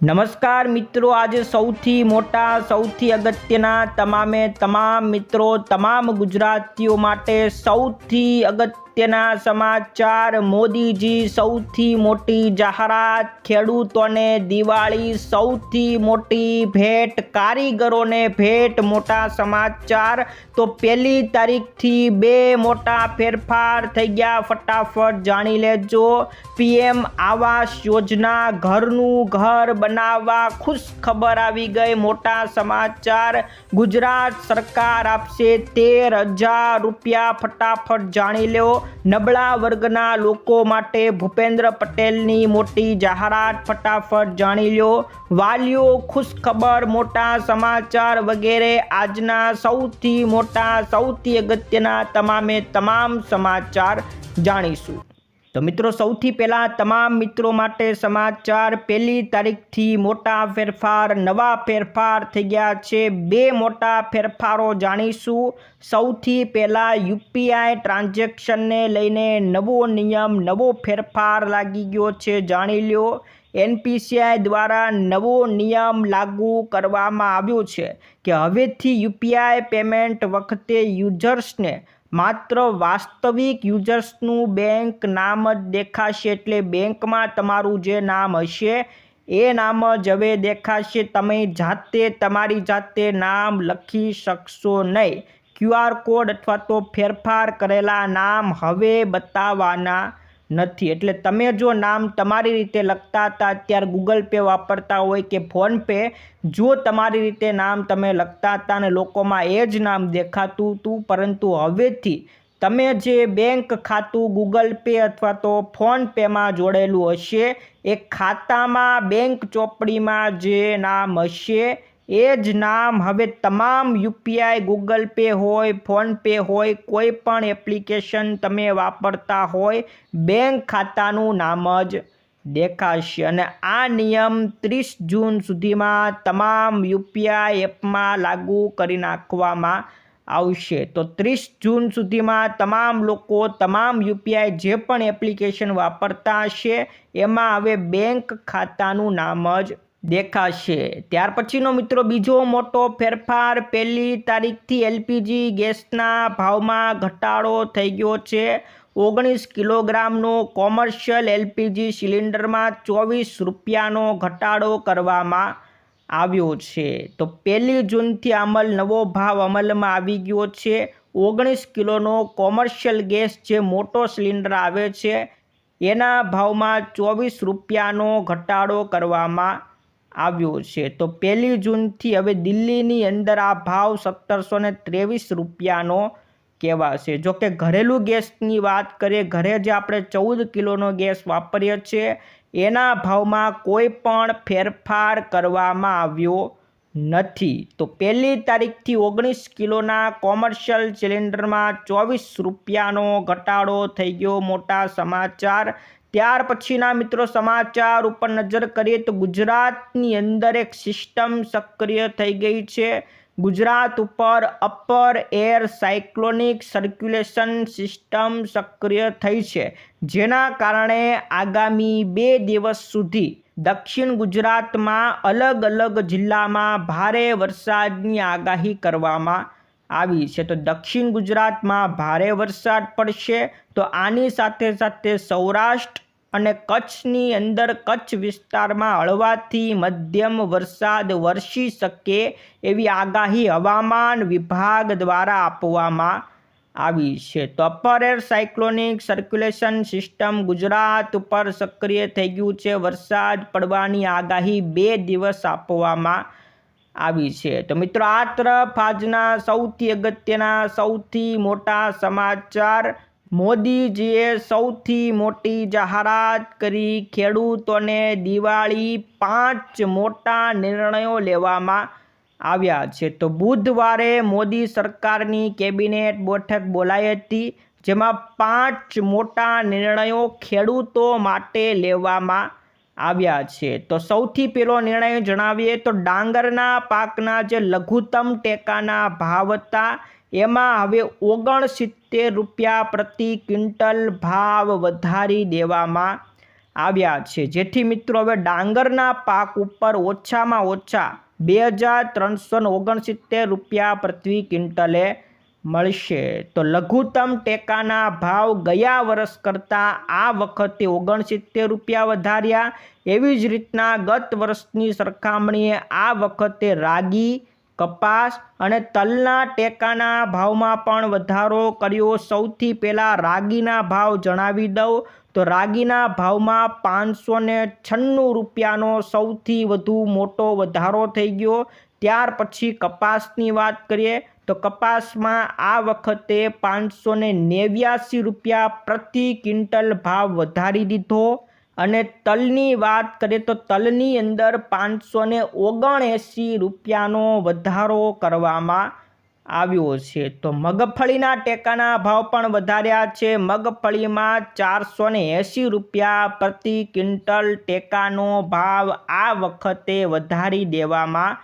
નમસ્કાર મિત્રો આજે સૌથી મોટા સૌથી અગત્યના તમામે તમામ મિત્રો તમામ ગુજરાતીઓ માટે સૌથી અગત્યના સમાચાર, મોદીજી સૌથી મોટી જાહેરાત, ખેડૂતોને દિવાળી સૌથી મોટી ભેટ, કારીગરોને ભેટ, મોટા સમાચાર. તો પહેલી તારીખથી બે મોટા ફેરફાર થઈ ગયા. ફટાફટ જાણી લેજો. પીએમ આવાસ યોજના, ઘરનું ઘર બનાવવા ખુશ ખબર આવી ગઈ. મોટા સમાચાર, ગુજરાત સરકાર આપશે તેર હજાર રૂપિયા. ફટાફટ જાણી લો નબળા વર્ગના લોકો માટે ભૂપેન્દ્ર પટેલની મોટી જાહેરાત ફટાફટ જાણી લો. વાલીઓ ખુશખબર, મોટા સમાચાર વગેરે આજના સૌથી મોટા, સૌથી અગત્યના તમામે તમામ સમાચાર જાણીશું. તો મિત્રો, સૌથી પહેલાં તમામ મિત્રો માટે સમાચાર. પહેલી તારીખથી મોટા ફેરફાર, નવા ફેરફાર થઈ ગયા છે. બે મોટા ફેરફારો જાણીશું. સૌથી પહેલાં યુપીઆઈ ટ્રાન્ઝેક્શનને લઈને નવો નિયમ, નવો ફેરફાર લાગી ગયો છે, જાણી લ્યો. એનપીસીઆઈ દ્વારા નવો નિયમ લાગુ કરવામાં આવ્યો છે કે હવેથી યુપીઆઈ પેમેન્ટ વખતે યુઝર્સને માત્ર વાસ્તવિક યુઝર્સનું બેંક નામ જ દેખાશે એટલે બેંકમાં તમારું જે નામ હશે, એ નામ જ હવે દેખાશે. તમે જાતે તમારી જાતે નામ લખી શકશો નહીં. ક્યુઆર કોડ અથવા તો ફેરફાર કરેલા નામ હવે બતાવવાના નથી. એટલે તમે જો નામ તમારી રીતે લખતા હતા, અત્યારે ગૂગલ પે વાપરતા હોય કે ફોનપે જો તમારી રીતે નામ તમે લખતા હતા અને લોકોમાં એ જ નામ દેખાતું હતું, પરંતુ હવેથી તમે જે બેંક ખાતું ગૂગલ પે અથવા તો ફોનપેમાં જોડેલું હશે, એ ખાતામાં, બેંક ચોપડીમાં જે નામ હશે એ જ નામ હવે તમામ યુપીઆઈ, ગૂગલ પે હોય ફોનપે હોય, કોઈ પણ એપ્લિકેશન તમે વાપરતા હોય, બેંક ખાતાનું નામ જ દેખાશે. અને આ નિયમ ત્રીસ જૂન સુધીમાં તમામ યુપીઆઈ એપમાં લાગુ કરી નાખવામાં આવશે. તો ત્રીસ જૂન સુધીમાં તમામ લોકો, તમામ યુપીઆઈ જે પણ એપ્લિકેશન વાપરતા હશે, એમાં હવે બેંક ખાતાનું નામ જ દેખાશે. ત્યાર પછીનો મિત્રો બીજો મોટો ફેરફાર પહેલી તારીખથી એલપીજી ગેસના ભાવમાં ઘટાડો થઈ ગયો છે. ઓગણીસ કિલોગ્રામનો કોમર્શિયલ એલપીજી સિલિન્ડરમાં ચોવીસ રૂપિયાનો ઘટાડો કરવામાં આવ્યો છે. તો પહેલી જૂનથી અમલ નવો ભાવ અમલમાં આવી ગયો છે. ઓગણીસ કિલોનો કોમર્શિયલ ગેસ જે મોટો સિલિન્ડર આવે છે, એના ભાવમાં ચોવીસ રૂપિયાનો ઘટાડો કરવામાં આવ્યો છે. તો પહેલી જૂનથી હવે દિલ્હીની અંદર આ ભાવ સત્તરસો ને ત્રેવીસ રૂપિયાનો કહેવાશે. જો કે ઘરેલું ગેસની વાત કરીએ, ઘરે જે આપણે ચૌદ કિલોનો ગેસ વાપરીએ છીએ, એના ભાવમાં કોઈ પણ ફેરફાર કરવામાં આવ્યો નથી. તો પહેલી તારીખથી ઓગણીસ કિલોના કોમર્શિયલ સિલિન્ડરમાં ચોવીસ રૂપિયાનો ઘટાડો થઈ ગયો. મોટા સમાચાર ત્યાર પછીના મિત્રો સમાચાર ઉપર નજર કરીએ તો ગુજરાતની અંદર એક સિસ્ટમ સક્રિય થઈ ગઈ છે. ગુજરાત ઉપર upper air cyclonic circulation system સક્રિય થઈ છે. જેના કારણે આગામી બે દિવસ સુધી દક્ષિણ ગુજરાતમાં અલગ અલગ જિલ્લામાં ભારે વરસાદની આગાહી કરવામાં આવી છે. તો દક્ષિણ ગુજરાતમાં ભારે વરસાદ પડશે. તો આની સાથે સાથે સૌરાષ્ટ્ર અને કચ્છની અંદર કચ્છ વિસ્તારમાં હળવાથી મધ્યમ વરસાદ વરસી શકે એવી આગાહી હવામાન વિભાગ દ્વારા આપવામાં આવી છે. તો upper air cyclonic circulation system Gujarat ઉપર સક્રિય થઈ ગયું છે. વરસાદ પડવાની આગાહી બે દિવસ આપવામાં આવી છે. તો મિત્રો, આ તરફ આજના સૌથી અગત્યના, સૌથી મોટા સમાચાર. મોદીજીએ સૌથી મોટી જાહેરાત કરી ખેડૂતોને દિવાળી પાંચ મોટા નિર્ણયો લેવામાં આવ્યા છે. તો બુધવારે મોદી સરકારની કેબિનેટ બેઠક બોલાઈ હતી, જેમાં પાંચ મોટા નિર્ણયો ખેડૂતો માટે લેવામાં આવ્યા છે. તો સૌથી પહેલો નિર્ણય જણાવીએ તો ડાંગરના પાકના જે લઘુત્તમ ટેકાના ભાવ હતા, એમાં હવે ઓગણસિત્તેર રૂપિયા પ્રતિ ક્વિન્ટલ ભાવ વધારી દેવામાં આવ્યા છે. જેથી મિત્રો હવે ડાંગરના પાક ઉપર ઓછામાં ઓછા બે હજાર ત્રણસો ઓગણસિત્તેર રૂપિયા પ્રતિ ક્વિન્ટલે મળશે. તો લઘુત્તમ ટેકાના ભાવ ગયા વર્ષ કરતાં આ વખતે ઓગણસિત્તેર રૂપિયા વધાર્યા. એવી જ રીતના ગત વર્ષની સરખામણીએ આ વખતે રાગી, કપાસ અને તલના ટેકાના ભાવમાં પણ વધારો કર્યો. સૌથી પહેલાં રાગીના ભાવ જણાવી દઉં. તો રાગીના ભાવમાં પાંચસો ને છન્નું રૂપિયાનો સૌથી વધુ મોટો વધારો થઈ ગયો. ત્યાર પછી કપાસની વાત કરીએ. તો કપાસમાં આ વખતે પાંચસો ને નેવ્યાસી રૂપિયા પ્રતિ ક્વિન્ટલ ભાવ વધારી દીધો. અને તલની વાત કરીએ તો તલની અંદર પાંચસો ને ઓગણએંસી રૂપિયાનો વધારો કરવામાં આવ્યો છે. તો મગફળીના ટેકાના ભાવ પણ વધાર્યા છે. મગફળીમાં ચારસો ને એંસી રૂપિયા પ્રતિ ક્વિન્ટલ ટેકાનો ભાવ આ વખતે વધારી દેવામાં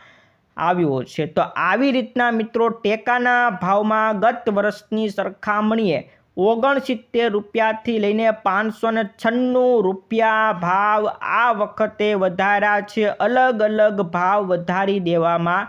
આવ્યો છે. તો આવી રીતના મિત્રો ટેકાના ભાવમાં ગત વર્ષની સરખામણીએ ઓગણસિત્તેર રૂપિયાથી લઈને પાંચસો ને છન્નું રૂપિયા ભાવ આ વખતે વધાર્યા છે. અલગ અલગ ભાવ વધારી દેવામાં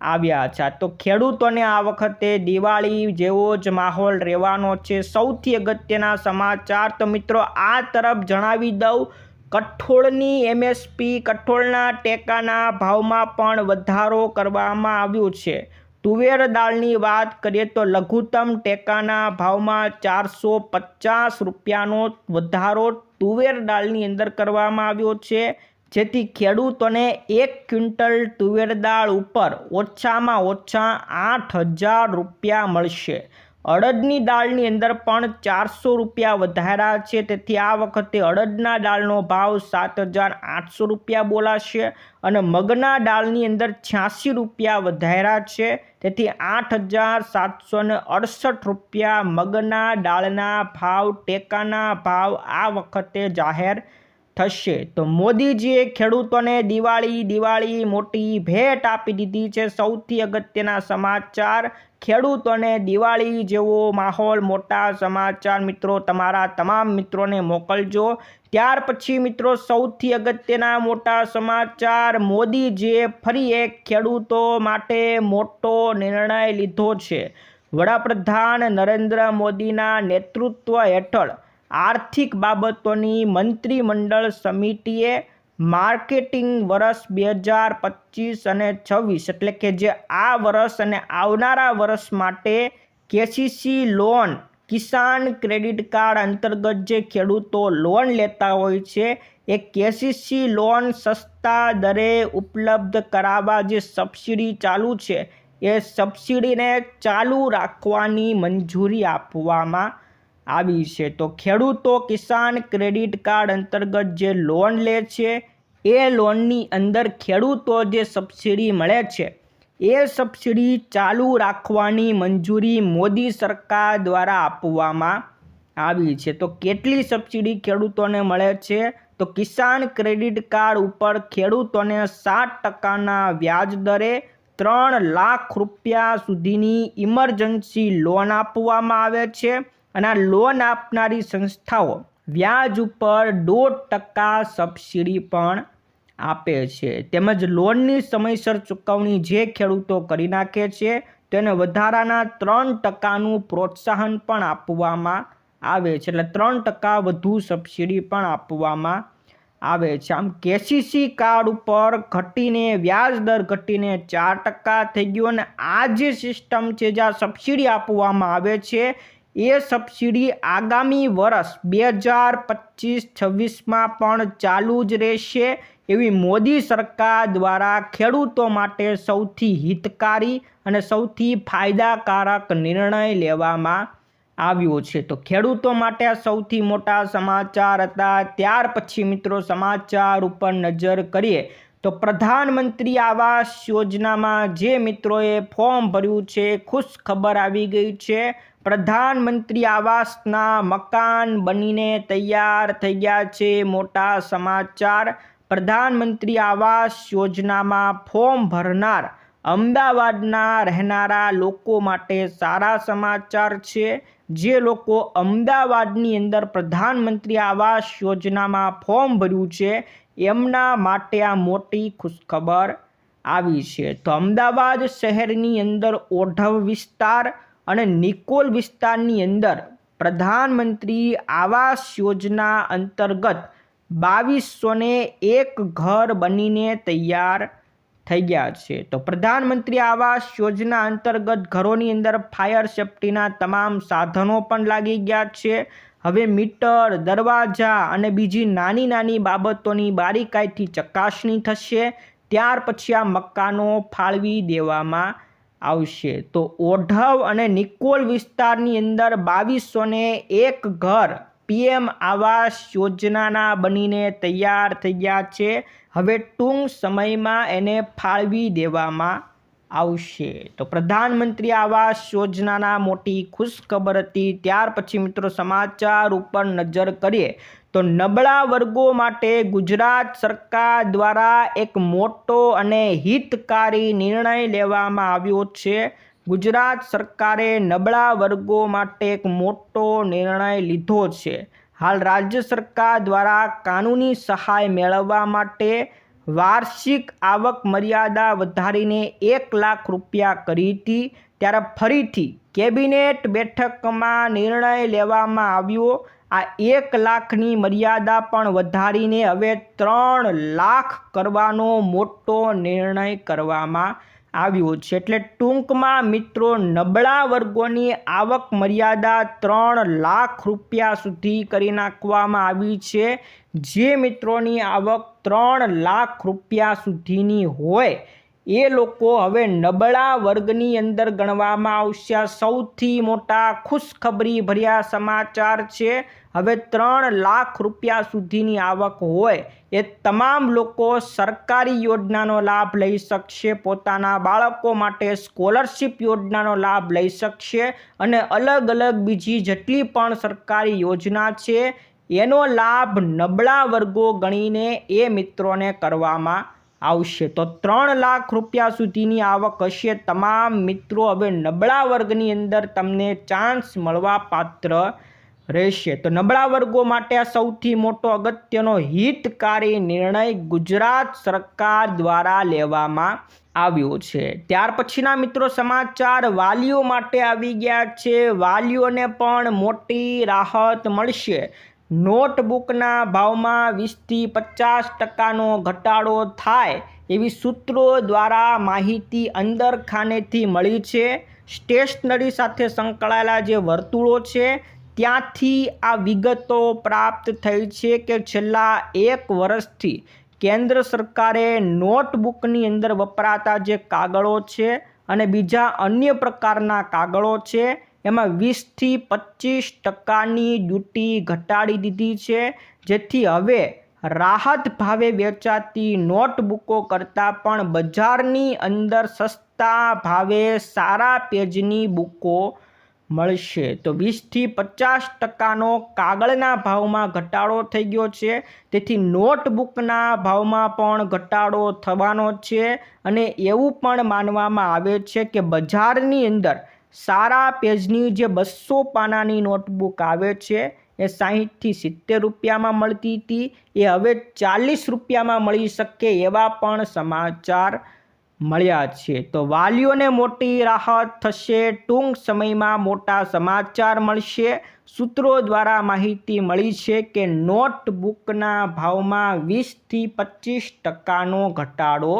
આવ્યા છે. તો ખેડૂતોને આ વખતે દિવાળી જેવો જ માહોલ રહેવાનો છે. સૌથી અગત્યના સમાચાર તો મિત્રો આ તરફ જણાવી દઉં. કઠોળની એમએસપી કઠોળના ટેકાના ભાવમાં પણ વધારો કરવામાં આવ્યો છે. તુવેર દાળની વાત કરીએ તો લઘુત્તમ ટેકાના ભાવમાં ચારસો પચાસ રૂપિયાનો વધારો તુવેર દાળની અંદર કરવામાં આવ્યો છે. જેથી ખેડૂતોને એક ક્વિન્ટલ તુવેર દાળ ઉપર ઓછામાં ઓછા આઠ હજાર રૂપિયા મળશે. અડદની દાળની અંદર પણ ચારસો રૂપિયા વધાર્યા છે. તેથી આ વખતે અડદના દાળનો ભાવ સાત હજાર આઠસો રૂપિયા બોલાશે અને મગના દાળની અંદર છ્યાસી રૂપિયા વધાર્યા છે. તેથી આઠ હજાર સાતસો ને અડસઠ રૂપિયા મગના દાળના ભાવ, ટેકાના ભાવ આ વખતે જાહેર થશે. તો મોદીજીએ ખેડૂતોને દિવાળી દિવાળી મોટી ભેટ આપી દીધી છે. સૌથી અગત્યના સમાચાર ખેડૂતોને દિવાળી જેવો માહોલ મોટા સમાચાર મિત્રો તમારા તમામ મિત્રોને મોકલજો. ત્યાર પછી મિત્રો સૌથી અગત્યના મોટા સમાચાર, મોદી જે ફરી એક ખેડૂતો માટે મોટો નિર્ણય લીધો છે. વડાપ્રધાન નરેન્દ્ર મોદીના નેતૃત્વ હેઠળ આર્થિક બાબતોની મંત્રીમંડળ સમિતિએ માર્કેટિંગ વર્ષ બે હજાર પચીસ અને છવ્વીસ એટલે કે જે આ વર્ષ અને આવનારા વર્ષ માટે KCC loan, Kisan credit card અંતર્ગત જે ખેડૂતો લોન લેતા હોય છે, એ કેસીસી લોન સસ્તા દરે ઉપલબ્ધ કરાવવા જે સબસિડી ચાલુ છે, એ સબસિડીને ચાલુ રાખવાની મંજૂરી આપવામાં આવી છે. તો ખેડૂતો કિસાન ક્રેડિટ કાર્ડ અંતર્ગત જે લોન લે છે, એ લોનની અંદર ખેડૂતો જે સબસિડી મળે છે, એ સબસિડી ચાલુ રાખવાની મંજૂરી મોદી સરકાર દ્વારા આપવામાં આવી છે. તો કેટલી સબસિડી ખેડૂતોને મળે છે? તો કિસાન ક્રેડિટ કાર્ડ ઉપર ખેડૂતોને સાત ટકાના વ્યાજ દરે ત્રણ લાખ રૂપિયા સુધીની ઇમરજન્સી લોન આપવામાં આવે છે. અને આ લોન આપનારી સંસ્થાઓ વ્યાજ ઉપર દોઢ ટકા સબસિડી પણ આપે છે. તેમજ લોનની સમયસર ચૂકવણી જે ખેડૂતો કરી નાખે છે, તેને વધારાના ત્રણ ટકાનું પ્રોત્સાહન પણ આપવામાં આવે છે. એટલે ત્રણ ટકા વધુ સબસિડી પણ આપવામાં આવે છે. આમ કેસીસી કાર્ડ ઉપર ઘટીને, વ્યાજ દર ઘટીને ચાર ટકા થઈ ગયો અને આ જે સિસ્ટમ છે જ્યાં સબસિડી આપવામાં આવે છે એ સબસિડી આગામી વર્ષ બે હજાર પચીસ છવ્વીસમાં પણ ચાલુ જ રહેશે એવી મોદી સરકાર દ્વારા ખેડૂતો માટે સૌથી હિતકારી અને સૌથી ફાયદાકારક નિર્ણય લેવામાં આવ્યો છે. તો ખેડૂતો માટે સૌથી મોટા સમાચાર હતા. ત્યાર પછી મિત્રો સમાચાર ઉપર નજર કરીએ. તો પ્રધાનમંત્રી આવાસ યોજનામાં જે મિત્રોએ ફોર્મ ભર્યું છે ખુશ ખબર આવી ગઈ છે. પ્રધાનમંત્રી આવાસના મકાન બનીને તૈયાર થઈ ગયા છે, મોટા સમાચાર. પ્રધાનમંત્રી આવાસ યોજનામાં ફોર્મ ભરનાર, અમદાવાદના રહેનારા લોકો માટે સારા સમાચાર છે. જે લોકો અમદાવાદની અંદર પ્રધાનમંત્રી આવાસ યોજનામાં ફોર્મ ભર્યું છે એમના માટે આ મોટી ખુશખબર આવી છે. તો અમદાવાદ શહેરની અંદર ઓઢવ વિસ્તાર અને નિકોલ વિસ્તારની અંદર પ્રધાનમંત્રી આવાસ યોજના અંતર્ગત બાવીસો ને એક ઘર બનીને તૈયાર થઈ ગયા છે. તો પ્રધાનમંત્રી આવાસ યોજના અંતર્ગત ઘરોની અંદર ફાયર સેફટીના તમામ સાધનો પણ લાગી ગયા છે. હવે મીટર, દરવાજા અને બીજી નાની નાની બાબતોની બારીકાઈથી ચકાસણી થશે. ત્યાર પછી આ મકાનો ફાળવી દેવામાં આવશે. તો ઓઢવ અને નિકોલ વિસ્તારની અંદર બાવીસો એક ઘર પીએમ આવાસ યોજનાના બનીને તૈયાર થઈ ગયા છે. હવે ટૂંક સમયમાં એને ફાળવી દેવામાં આવશે. તો પ્રધાનમંત્રી આવાસ યોજનાના મોટી ખુશખબર હતી. ત્યાર પછી મિત્રો સમાચાર ઉપર નજર કરીએ તો નબળા વર્ગો માટે ગુજરાત સરકાર દ્વારા એક મોટો અને હિતકારી નિર્ણય લેવામાં આવ્યો છે. ગુજરાત સરકારે નબળા વર્ગો માટે એક મોટો નિર્ણય લીધો છે. હાલ રાજ્ય સરકાર દ્વારા કાનૂની સહાય મેળવવા માટે વાર્ષિક આવક મર્યાદા વધારીને એક લાખ રૂપિયા કરી હતી. ત્યારે ફરીથી કેબિનેટ બેઠકમાં નિર્ણય લેવામાં આવ્યો. આ એક લાખની મર્યાદા પણ વધારીને હવે ત્રણ લાખ કરવાનો મોટો નિર્ણય કરવામાં આવ્યો છે. એટલે ટૂંકમાં મિત્રો, નબળા વર્ગોની આવક મર્યાદા ત્રણ લાખ રૂપિયા સુધી કરી નાખવામાં આવી છે. જે મિત્રોની આવક ત્રણ લાખ રૂપિયા સુધીની હોય, એ લોકો હવે નબળા વર્ગની અંદર ગણવામાં આવશે. સૌથી મોટા ખુશખબરી ભર્યા સમાચાર છે, હવે ત્રણ લાખ રૂપિયા સુધીની આવક હોય, એ તમામ લોકો સરકારી યોજનાનો લાભ લઈ શકશે, પોતાના બાળકો માટે સ્કોલરશિપ યોજનાનો લાભ લઈ શકશે અને અલગ અલગ બીજી જેટલી પણ સરકારી યોજના છે એનો લાભ નબળા વર્ગો ગણીને એ મિત્રોને કરવામાં આવશે. તો ત્રણ લાખ રૂપિયા સુધીની આવક હશે. તમામ મિત્રો હવે નબળા વર્ગની અંદર તમને ચાન્સ મળવા પાત્ર રહેશે. તો નબળા વર્ગો માટે આ સૌથી મોટો અગત્યનો હિતકારી નિર્ણય ગુજરાત સરકાર દ્વારા લેવામાં આવ્યો છે. ત્યાર પછીના મિત્રો સમાચાર વાલીઓ માટે આવી ગયા છે. વાલીઓને પણ મોટી રાહત મળશે. નોટબુકના ભાવમાં વીસથી પચાસ ટકાનો ઘટાડો થાય એવી સૂત્રો દ્વારા માહિતી અંદર ખાનેથી મળી છે. સ્ટેશનરી સાથે સંકળાયેલા જે વર્તુળો છે, ત્યાંથી આ વિગતો પ્રાપ્ત થઈ છે કે છેલ્લા એક વર્ષથી કેન્દ્ર સરકારે નોટબુકની અંદર વપરાતા જે કાગળો છે અને બીજા અન્ય પ્રકારના કાગળો છે એમાં વીસથી પચીસ ટકાની ડ્યુટી ઘટાડી દીધી છે. જેથી હવે રાહત ભાવે વેચાતી નોટબુકો કરતાં પણ બજારની અંદર સસ્તા ભાવે સારા પેજની બુકો મળશે. તો વીસથી પચાસ ટકાનો કાગળના ભાવમાં ઘટાડો થઈ ગયો છે. તેથી નોટબુકના ભાવમાં પણ ઘટાડો થવાનો છે. અને એવું પણ માનવામાં આવે છે કે બજારની અંદર સારા પેજની જે બસો પાનાની નોટબુક આવે છે, એ સાહીઠથી સિત્તેર રૂપિયામાં મળતી હતી. એ હવે ચાલીસ રૂપિયામાં મળી શકે એવા પણ સમાચાર મળ્યા છે. તો વાલીઓને મોટી રાહત થશે, ટૂંક સમયમાં મોટા સમાચાર મળશે. સૂત્રો દ્વારા માહિતી મળી છે કે નોટબુકના ભાવમાં વીસથી પચીસ ટકાનો ઘટાડો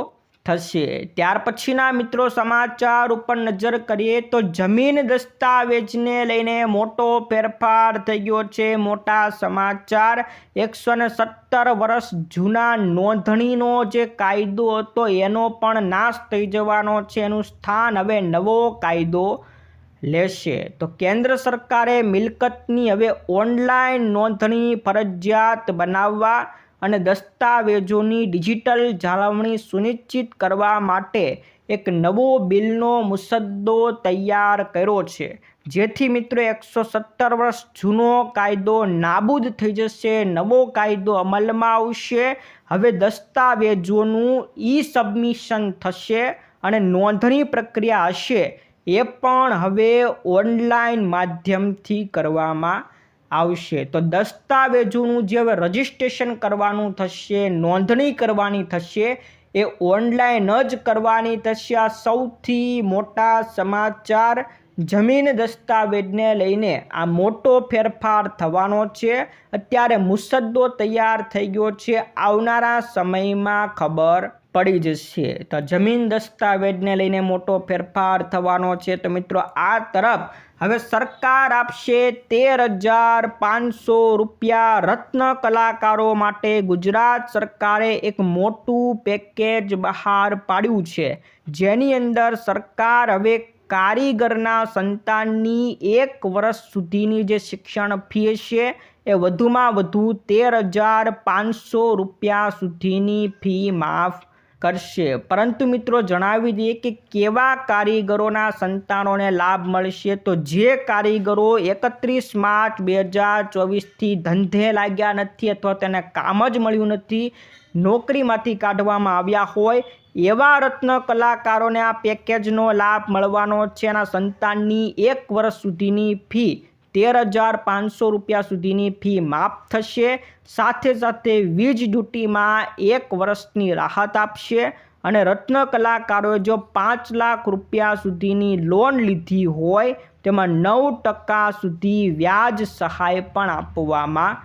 થશે. ત્યાર પછીના મિત્રો સમાચાર ઉપર નજર કરીએ તો જમીન દસ્તાવેજને લઈને મોટો ફેરફાર થઈ ગયો છે. મોટા સમાચાર એકસો સત્તર વર્ષ જૂના નોંધણીનો જે કાયદો હતો એનો પણ નાશ થઈ જવાનો છે. એનું સ્થાન હવે નવો કાયદો લેશે. તો કેન્દ્ર સરકારે મિલકતની હવે ઓનલાઈન નોંધણી ફરજિયાત બનાવવા અને દસ્તાવેજોની ડિજિટલ જાળવણી સુનિશ્ચિત કરવા માટે એક નવો બિલનો મુસદ્દો તૈયાર કર્યો છે. જેથી મિત્રો એકસો સત્તર વર્ષ જૂનો કાયદો નાબૂદ થઈ જશે, નવો કાયદો અમલમાં આવશે. હવે દસ્તાવેજોનું ઈ સબમિશન થશે અને નોંધણી પ્રક્રિયા હશે. એ પણ હવે ઓનલાઈન માધ્યમથી કરવામાં આવશે. તો દસ્તાવેજોનું જે હવે રજિસ્ટ્રેશન કરવાનું થશે, નોંધણી કરવાની થશે, એ ઓનલાઈન જ કરવાની થશે. આ સૌથી મોટા સમાચાર જમીન દસ્તાવેજને લઈને આ મોટો ફેરફાર થવાનો છે. અત્યારે મુસદ્દો તૈયાર થઈ ગયો છે. આવનારા સમયમાં ખબર પડી જશે. તો જમીન દસ્તાવેજને લઈને મોટો ફેરફાર થવાનો છે. તો મિત્રો, આ તરફ હવે સરકાર આપશે તેર હજાર પાંચસો રૂપિયા રત્ન કલાકારો માટે ગુજરાત સરકારે એક મોટું પેકેજ બહાર પાડ્યું છે. જેની અંદર સરકાર હવે કારીગરના સંતાનની એક વર્ષ સુધીની જે શિક્ષણ ફી છે એ વધુમાં વધુ તેર હજાર પાંચસો રૂપિયા સુધીની ફી માફ કરશે. પરંતુ મિત્રો જણાવી દઈએ કે કેવા કારીગરોના સંતાનોને લાભ મળશે તો જે કારીગરો એકત્રીસ માર્ચ બે હજાર ચોવીસથી ધંધે લાગ્યા નથી અથવા તેને કામ જ મળ્યું નથી, નોકરીમાંથી કાઢવામાં આવ્યા હોય, એવા રત્ન કલાકારોને આ પેકેજનો લાભ મળવાનો છે એના સંતાનની એક વર્ષ સુધીની ફી તેર હજાર પાંચસો રૂપિયા સુધીની ફી માફ થશે. સાથે સાથે વીજ ડ્યુટીમાં એક વર્ષની રાહત આપશે અને રત્ન કલાકારોએ જો પાંચ લાખ રૂપિયા સુધીની લોન લીધી હોય, તેમાં નવ ટકા સુધી વ્યાજ સહાય પણ આપવામાં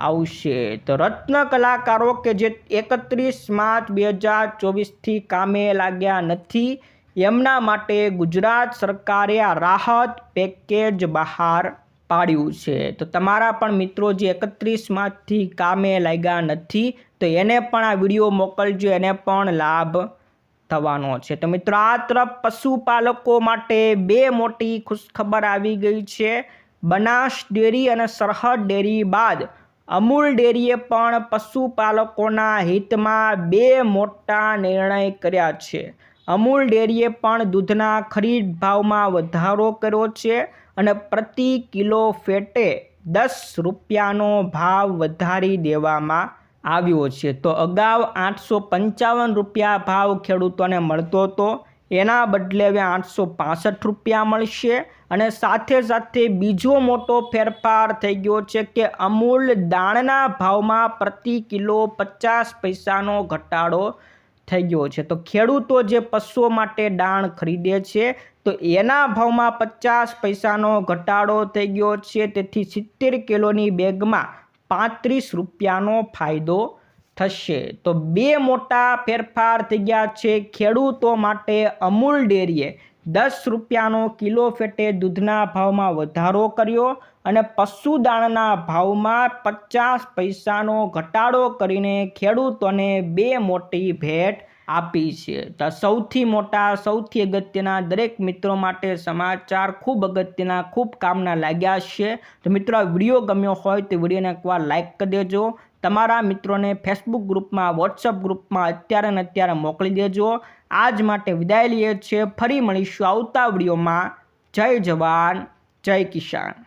આવશે. તો રત્ન કલાકારો કે જે એકત્રીસ માર્ચ બે હજાર ચોવીસથી કામે લાગ્યા નથી, એમના માટે ગુજરાત સરકારે આ રાહત પેકેજ બહાર પાડ્યું છે. તો તમારા પણ મિત્રો જે એકત્રીસમાંથી કામે લાગ્યા નથી, તો એને પણ આ વીડિયો મોકલજો, એને પણ લાભ થવાનો છે. તો મિત્રો, આ તરફ પશુપાલકો માટે બે મોટી ખુશખબર આવી ગઈ છે. બનાસ ડેરી અને સરહદ ડેરી બાદ અમૂલ ડેરીએ પણ પશુપાલકોના હિતમાં બે મોટા નિર્ણય કર્યા છે. અમૂલ ડેરીએ પણ દૂધના ખરીદ ભાવમાં વધારો કર્યો છે. અને પ્રતિ કિલો ફેટે દસ રૂપિયાનો ભાવ વધારી દેવામાં આવ્યો છે. તો અગાઉ આઠસો પંચાવન રૂપિયા ભાવ ખેડૂતોને મળતો હતો. એના બદલે હવે આઠસો પાસઠ રૂપિયા મળશે અને સાથે સાથે બીજો મોટો ફેરફાર થઈ ગયો છે કે અમૂલ દાણના ભાવમાં પ્રતિ કિલો પચાસ પૈસાનો ઘટાડો થઈ ગયો છે. તો ખેડૂતો જે પશુઓ માટે દાણ ખરીદે છે, તો એના ભાવમાં પચાસ પૈસાનો ઘટાડો થઈ ગયો છે. તેથી સિત્તેર કિલોની બેગમાં પાંત્રીસ રૂપિયાનો ફાયદો થશે. તો બે મોટા ફેરફાર થઈ ગયા છે. ખેડૂતો માટે અમૂલ ડેરીએ દસ રૂપિયાનો કિલો ફેટે દૂધના ભાવમાં વધારો કર્યો. અને પશુદાણના ભાવમાં પચાસ પૈસાનો ઘટાડો કરીને ખેડૂતોને બે મોટી ભેટ આપી છે. સૌથી મોટા, સૌથી અગત્યના દરેક મિત્રો માટે સમાચાર ખૂબ અગત્યના, ખૂબ કામના લાગ્યા છે. તો મિત્રો વીડિયો ગમ્યો હોય તો વિડીયોને એકવાર લાઇક કરી દેજો. તમારા મિત્રોને ફેસબુક ગ્રુપમાં વોટ્સઅપ ગ્રુપમાં અત્યારે ને અત્યારે મોકલી દેજો. આજ માટે વિદાય લઈએ છીએ. ફરી મળીશું આવતા વિડીયોમાં. જય જવાન, જય કિસાન.